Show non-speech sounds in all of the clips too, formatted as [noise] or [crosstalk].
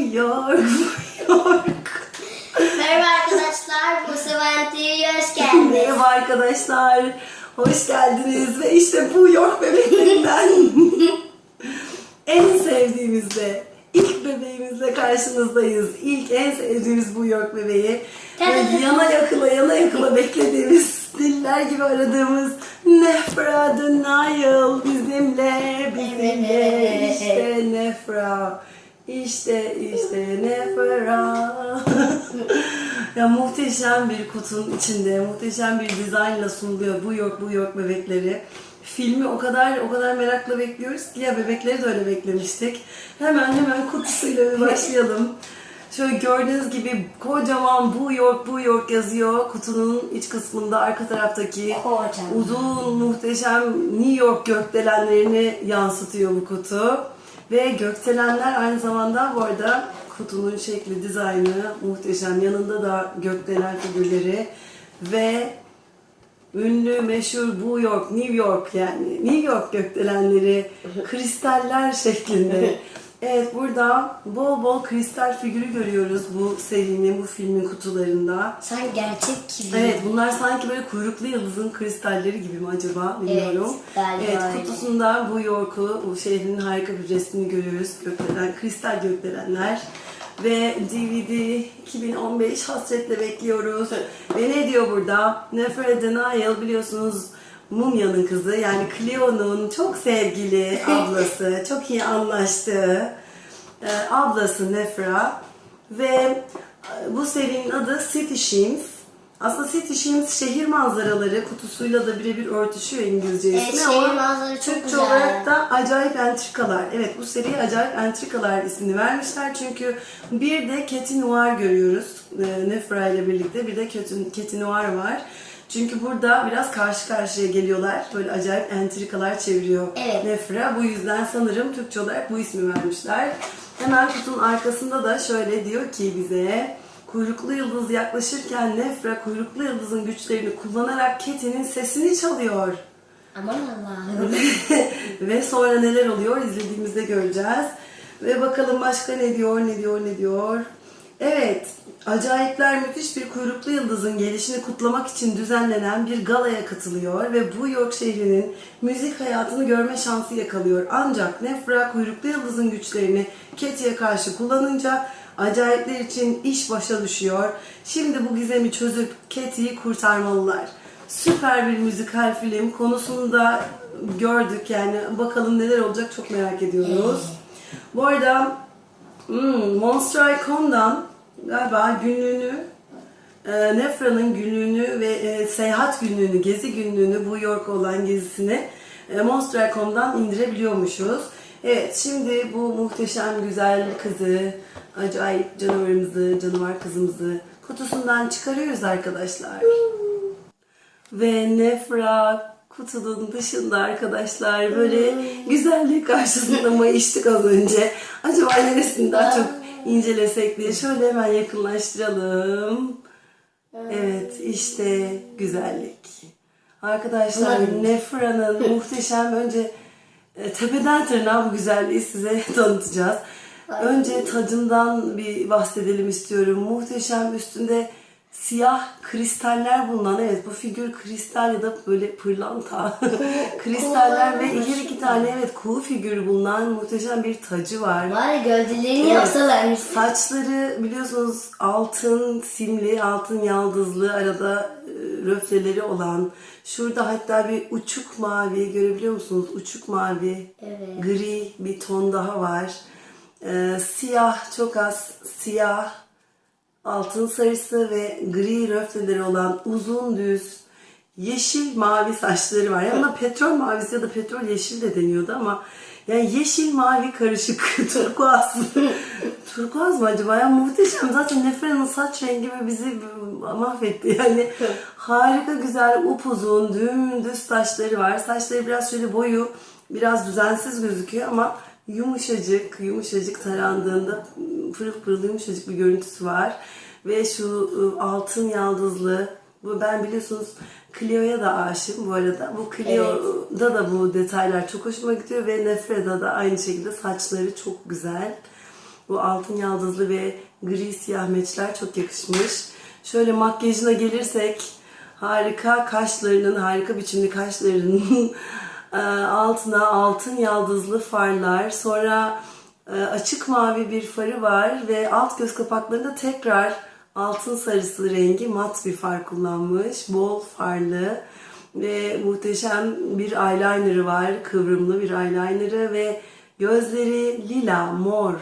York. Merhaba arkadaşlar, bu Seven TV'ye hoş geldiniz. Merhaba arkadaşlar. Hoş geldiniz ve işte bu York bebeklerinden [laughs] en sevdiğimizde ilk bebeğimizle karşınızdayız. İlk en sevdiğimiz bu York bebeği. Ve yana yakıla yana yakıla beklediğimiz diller gibi aradığımız Nefra Denial bizimle bizimle işte Nefra işte işte Nefra [laughs] ya muhteşem bir kutunun içinde muhteşem bir dizaynla sunuluyor bu York bu York bebekleri filmi o kadar o kadar merakla bekliyoruz ki ya bebekleri de öyle beklemiştik hemen hemen kutusuyla bir başlayalım Şöyle gördüğünüz gibi kocaman bu York bu York yazıyor kutunun iç kısmında arka taraftaki Kocaman. uzun muhteşem New York gökdelenlerini yansıtıyor bu kutu. Ve gökdelenler aynı zamanda bu arada kutunun şekli, dizaynı muhteşem. Yanında da gökdelen figürleri ve ünlü, meşhur bu York, New York yani New York gökdelenleri [laughs] kristaller şeklinde. [laughs] Evet burada bol bol kristal figürü görüyoruz bu serinin, bu filmin kutularında. Sen gerçek gibi. Evet bunlar sanki böyle kuyruklu yıldızın kristalleri gibi mi acaba bilmiyorum. Evet, evet öyle. kutusunda bu York'u, bu şehrin harika bir resmini görüyoruz. Gökdelen, kristal gökdelenler. Ve DVD 2015 hasretle bekliyoruz. Ve ne diyor burada? Nefer Denial biliyorsunuz Mumya'nın kızı yani Cleo'nun çok sevgili [laughs] ablası, çok iyi anlaştığı e, ablası Nefra ve e, bu serinin adı City Shims. Aslında City Shims şehir manzaraları kutusuyla da birebir örtüşüyor İngilizce Evet, ismi şehir ama çok Türkçe güzel. olarak da Acayip Entrikalar. Evet bu seriye Acayip Entrikalar ismini vermişler çünkü bir de Keti Noir görüyoruz e, Nefra ile birlikte bir de Keti Noir var. Çünkü burada biraz karşı karşıya geliyorlar. Böyle acayip entrikalar çeviriyor Evet. Nefra. Bu yüzden sanırım Türkçe olarak bu ismi vermişler. Hemen kutunun arkasında da şöyle diyor ki bize kuyruklu yıldız yaklaşırken Nefra kuyruklu yıldızın güçlerini kullanarak Keti'nin sesini çalıyor. Aman Allah'ım. [laughs] Ve sonra neler oluyor izlediğimizde göreceğiz. Ve bakalım başka ne diyor, ne diyor, ne diyor. Evet, acayipler müthiş bir kuyruklu yıldızın gelişini kutlamak için düzenlenen bir galaya katılıyor ve bu York şehrinin müzik hayatını görme şansı yakalıyor. Ancak Nefra kuyruklu yıldızın güçlerini Keti'ye karşı kullanınca acayipler için iş başa düşüyor. Şimdi bu gizemi çözüp Keti'yi kurtarmalılar. Süper bir müzikal film. Konusunu da gördük yani. Bakalım neler olacak çok merak ediyoruz. Bu arada hmm, Monster Icon'dan galiba günlüğünü e, Nefra'nın günlüğünü ve e, seyahat günlüğünü, gezi günlüğünü bu York'a olan gezisini e, Monster.com'dan indirebiliyormuşuz. Evet şimdi bu muhteşem güzel kızı, acayip canavarımızı, canavar kızımızı kutusundan çıkarıyoruz arkadaşlar. Ve Nefra kutunun dışında arkadaşlar böyle güzellik karşısında mayıştık az önce. Acaba neresini daha çok incelesek diye şöyle hemen yakınlaştıralım. Evet işte güzellik. Arkadaşlar Nefra'nın [laughs] muhteşem önce e, tepeden tırnağa bu güzelliği size [laughs] tanıtacağız. Önce tacından bir bahsedelim istiyorum. Muhteşem üstünde siyah kristaller bulunan evet bu figür kristal ya da böyle pırlanta [laughs] kristaller ve iki iki tane evet kuğu figürü bulunan muhteşem bir tacı var. Var ya gövdelerini Evet. yapsalarmış. Saçları biliyorsunuz altın simli, altın yaldızlı, arada e, röfleleri olan. Şurada hatta bir uçuk mavi görebiliyor musunuz? Uçuk mavi, Evet. gri bir ton daha var. Ee, siyah, çok az siyah, altın sarısı ve gri röfleleri olan uzun düz yeşil mavi saçları var. Yani buna petrol mavisi ya da petrol yeşil de deniyordu ama yani yeşil mavi karışık [laughs] turkuaz. [laughs] turkuaz mı acaba? Ya muhteşem. Zaten Nefren'in saç rengi ve bizi mahvetti. Yani [laughs] harika güzel upuzun dümdüz saçları var. Saçları biraz şöyle boyu biraz düzensiz gözüküyor ama yumuşacık, yumuşacık tarandığında pırıl pırıl yumuşacık bir görüntüsü var. Ve şu ıı, altın yaldızlı, bu ben biliyorsunuz Clio'ya da aşığım bu arada. Bu Clio'da da bu detaylar çok hoşuma gidiyor ve Nefreda da aynı şekilde saçları çok güzel. Bu altın yaldızlı ve gri siyah meçler çok yakışmış. Şöyle makyajına gelirsek harika kaşlarının, harika biçimli kaşlarının e, [laughs] altına altın yaldızlı farlar. Sonra e, açık mavi bir farı var ve alt göz kapaklarında tekrar altın sarısı rengi mat bir far kullanmış. Bol farlı ve muhteşem bir eyeliner'ı var. Kıvrımlı bir eyeliner'ı ve gözleri lila, mor.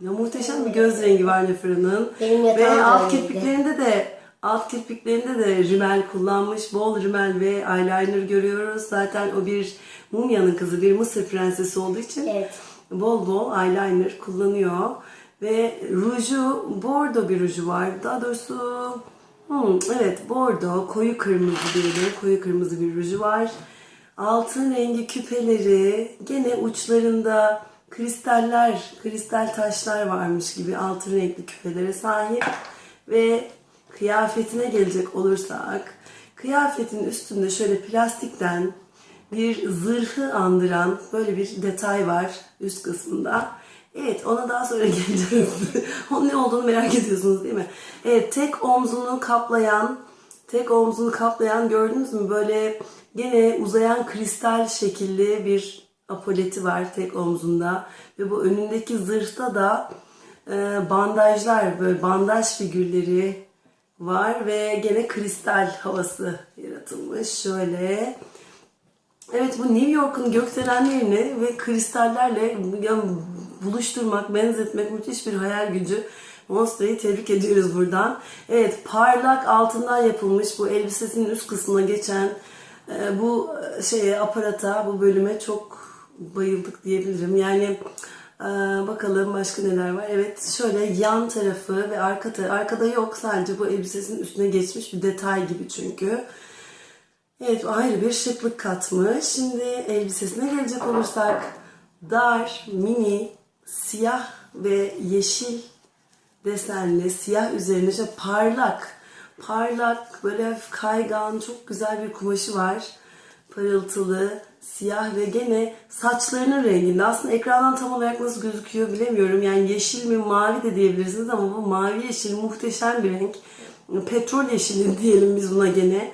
Ya muhteşem bir göz rengi var Nefra'nın. Ve alt kirpiklerinde de alt kirpiklerinde de rimel kullanmış. Bol rimel ve eyeliner görüyoruz. Zaten o bir mumyanın kızı, bir Mısır prensesi olduğu için Evet. bol bol eyeliner kullanıyor. Ve ruju, bordo bir ruju var. Daha doğrusu hmm, evet bordo, koyu kırmızı diyelim. Koyu kırmızı bir ruju var. Altın rengi küpeleri, gene uçlarında kristaller, kristal taşlar varmış gibi altın renkli küpelere sahip. Ve kıyafetine gelecek olursak, kıyafetin üstünde şöyle plastikten bir zırhı andıran böyle bir detay var üst kısmında. Evet ona daha sonra [laughs] geleceğiz. Onun ne olduğunu merak ediyorsunuz değil mi? Evet tek omzunu kaplayan, tek omzunu kaplayan gördünüz mü? Böyle gene uzayan kristal şekilli bir apoleti var tek omzunda. Ve bu önündeki zırhta da e, bandajlar, böyle bandaj figürleri var ve gene kristal havası yaratılmış. Şöyle Evet bu New York'un gökdelenlerini ve kristallerle yani buluşturmak, benzetmek müthiş bir hayal gücü. Monster'ı tebrik ediyoruz buradan. Evet parlak altından yapılmış bu elbisesinin üst kısmına geçen e, bu şeye aparata, bu bölüme çok bayıldık diyebilirim. Yani bakalım başka neler var. Evet şöyle yan tarafı ve arka tarafı. Arkada yok sadece bu elbisesinin üstüne geçmiş bir detay gibi çünkü. Evet ayrı bir şıklık katmış. Şimdi elbisesine gelecek olursak dar, mini, siyah ve yeşil desenli, siyah üzerine işte parlak, parlak böyle kaygan, çok güzel bir kumaşı var. Parıltılı, siyah ve gene saçlarının renginde. Aslında ekrandan tam olarak nasıl gözüküyor bilemiyorum. Yani yeşil mi mavi de diyebilirsiniz ama bu mavi yeşil muhteşem bir renk. Petrol yeşili [laughs] diyelim biz buna gene.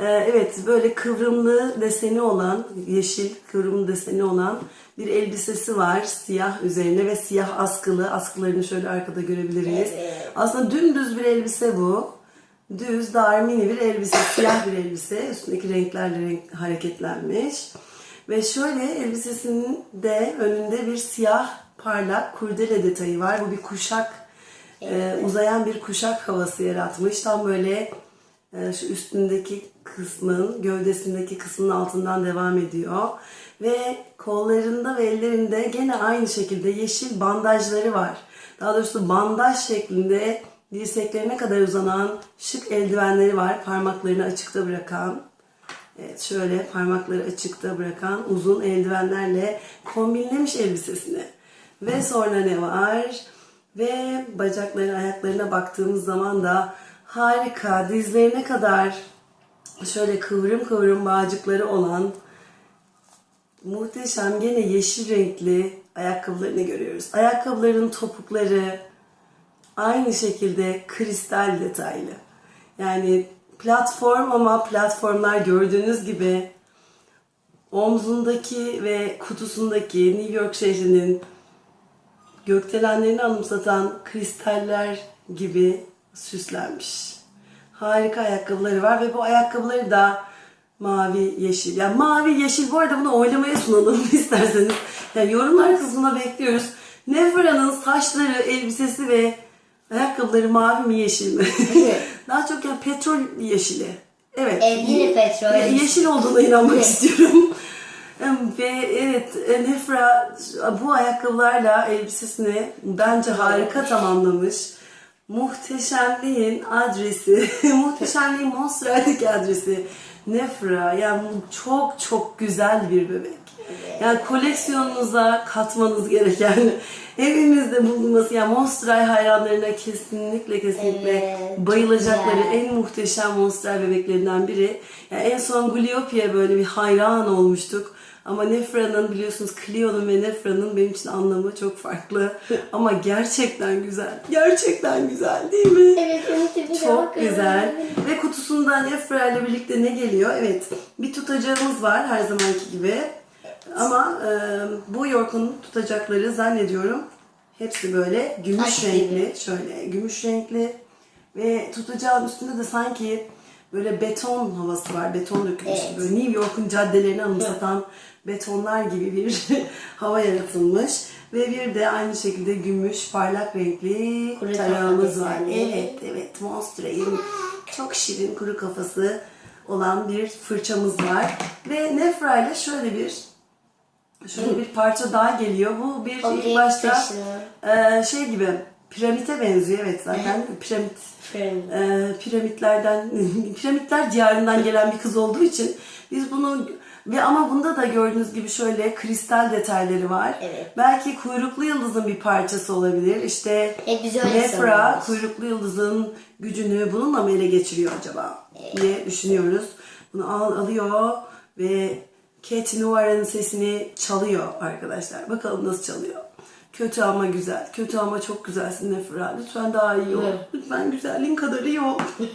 Ee, Evet böyle kıvrımlı deseni olan, yeşil kıvrımlı deseni olan bir elbisesi var siyah üzerine ve siyah askılı. Askılarını şöyle arkada görebiliriz. Aslında dümdüz bir elbise bu. Düz, dar, mini bir elbise, siyah bir elbise. Üstündeki renklerle renk hareketlenmiş. Ve şöyle elbisesinin de önünde bir siyah parlak kurdele detayı var. Bu bir kuşak, e, uzayan bir kuşak havası yaratmış. Tam böyle e, şu üstündeki kısmın, gövdesindeki kısmın altından devam ediyor. Ve kollarında ve ellerinde gene aynı şekilde yeşil bandajları var. Daha doğrusu bandaj şeklinde dirseklerine kadar uzanan şık eldivenleri var. Parmaklarını açıkta bırakan. Evet şöyle parmakları açıkta bırakan uzun eldivenlerle kombinlemiş elbisesini. Ve sonra ne var? Ve bacaklarına, ayaklarına baktığımız zaman da harika dizlerine kadar şöyle kıvrım kıvrım bağcıkları olan muhteşem gene yeşil renkli ayakkabılarını görüyoruz. Ayakkabıların topukları aynı şekilde kristal detaylı. Yani platform ama platformlar gördüğünüz gibi omzundaki ve kutusundaki New York şehrinin gökdelenlerini anımsatan kristaller gibi süslenmiş. Harika ayakkabıları var ve bu ayakkabıları da mavi, yeşil. Yani mavi, yeşil bu arada bunu oylamaya sunalım [laughs] isterseniz. Yani yorumlar kısmına bekliyoruz. Nefra'nın saçları, elbisesi ve ayakkabıları mavi mi yeşil mi? [laughs] Daha çok yani petrol yeşili. Evet. E, yine petrol. Ye- Yeşil olduğuna inanmak istiyorum. [laughs] Ve evet e, Nefra bu ayakkabılarla elbisesini bence harika tamamlamış. Muhteşemliğin adresi, [laughs] muhteşemliğin Monster'daki adresi Nefra. Yani çok çok güzel bir bebek. Yani koleksiyonunuza katmanız gereken, [laughs] evinizde bulunması, yani Monster High hayranlarına kesinlikle kesinlikle Evet, çok bayılacakları güzel. en muhteşem Monster bebeklerinden biri. Yani en son Gliopia böyle bir hayran olmuştuk. Ama Nefra'nın biliyorsunuz Cleo'nun ve Nefra'nın benim için anlamı çok farklı. [laughs] Ama gerçekten güzel. Gerçekten güzel değil mi? Evet, onun tipi de Çok bakın. güzel. Ve kutusunda Nefra ile birlikte ne geliyor? Evet, bir tutacağımız var her zamanki gibi. Ama e, bu York'un tutacakları zannediyorum hepsi böyle gümüş Taş renkli. Şöyle gümüş renkli. Ve tutacağın üstünde de sanki böyle beton havası var. Beton dökülmüş Evet. gibi. Böyle New York'un caddelerini anımsatan betonlar gibi bir [laughs] hava yaratılmış. Ve bir de aynı şekilde gümüş, parlak renkli tarağımız var. Evet, evet. Monstre'in çok şirin kuru kafası olan bir fırçamız var. Ve Nefra ile şöyle bir şöyle bir parça daha geliyor. Bu bir O ilk başta e, şey gibi piramite benziyor. Evet zaten piramit e, piramitlerden [laughs] piramitler diyarından gelen bir kız olduğu için biz bunu ve ama bunda da gördüğünüz gibi şöyle kristal detayları var. Evet. Belki kuyruklu yıldızın bir parçası olabilir. İşte Hep biz öyle Nefra sanıyoruz. kuyruklu yıldızın gücünü bununla mı ele geçiriyor acaba diye düşünüyoruz. Bunu al, alıyor ve Cat Noir'ın sesini çalıyor arkadaşlar. Bakalım nasıl çalıyor. Kötü ama güzel. Kötü ama çok güzelsin Nefra. Lütfen daha iyi ol. Lütfen güzelliğin kadar iyi ol. [laughs]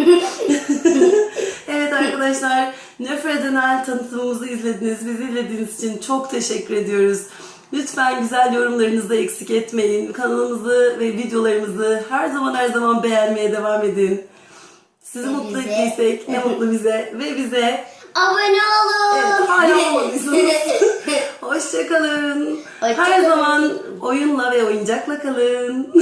evet arkadaşlar Nefredenel tanıtımımızı izlediniz. Bizi izlediğiniz için çok teşekkür ediyoruz. Lütfen güzel yorumlarınızı eksik etmeyin. Kanalımızı ve videolarımızı her zaman her zaman beğenmeye devam edin. Sizi mutlu ettiysek ne mutlu bize ve bize Abone olun. Evet, hala [laughs] olmadıysanız. [laughs] Hoşçakalın. Her zaman oyunla ve oyuncakla kalın. [laughs]